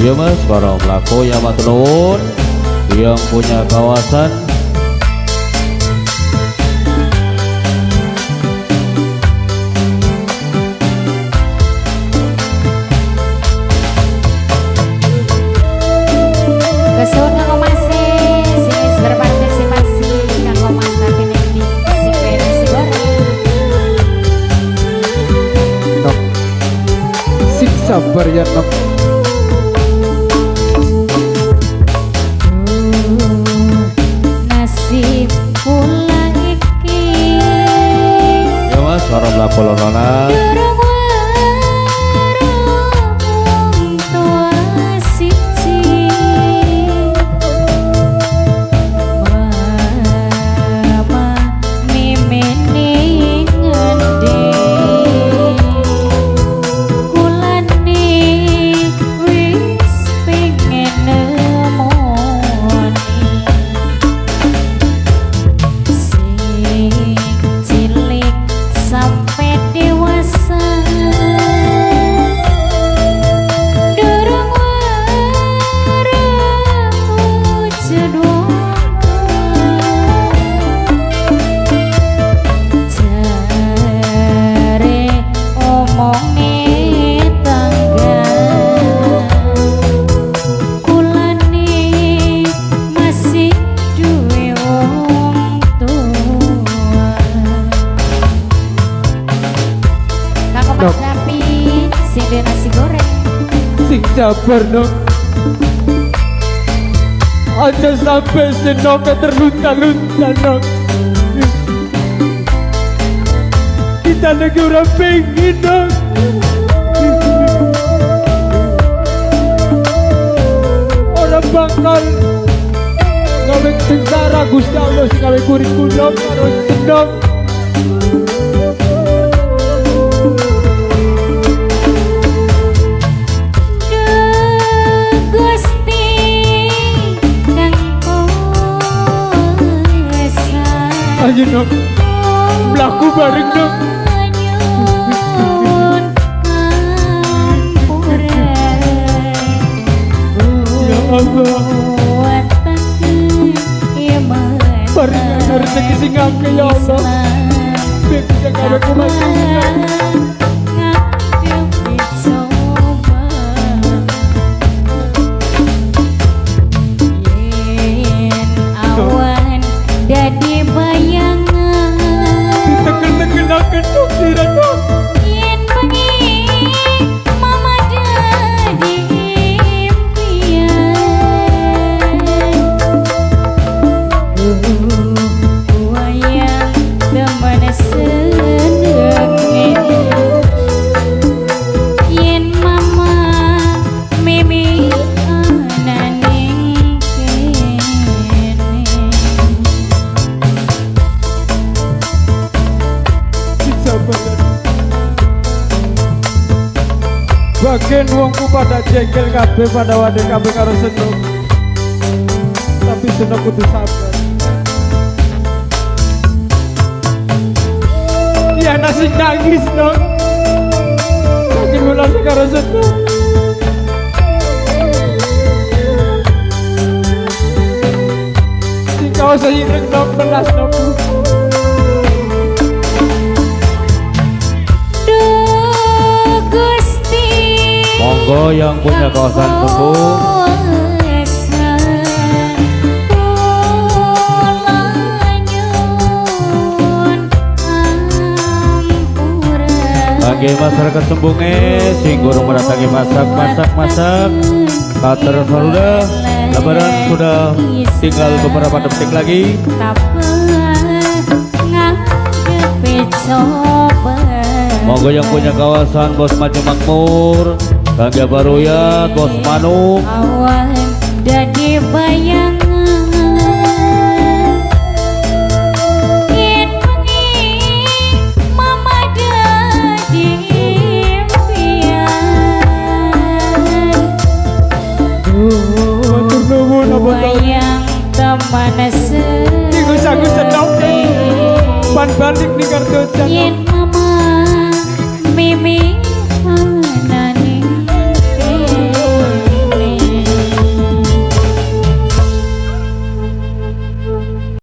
Iya mas, para pelaku yang matur yang punya kawasan. Kesuwun kanggo masih masak rapi sing nasi goreng sing sabarno aja sampe senoke terlunta-lunta nok kita lagi ora nok ora bakal gawe sengsara Gusti Allah sing gawe kurik kudok karo sedok Ayo Nok Melaku bareng ampura. Ya Allah. rezeki sing akeh ya Allah. Biar bisa ngawe kematian Bagian wongku pada jengkel kabeh pada wadah kabeh karo senok Tapi senok kudu sabar Ya nasi nangis dong Saking ulas karo senok Sing kau seiring dong belas dong Monggo yang punya kawasan ampura. Bagi masyarakat sembunge sing gurung mendatangi masak masak masak. Kater sudah Lebaran sudah tinggal beberapa detik lagi. Monggo yang punya kawasan Bos Maju Makmur Gangga Baruyat Bos Manuk awan dadi bayangan. Wayang teman Iku saku senok Pan balik nih kartu mama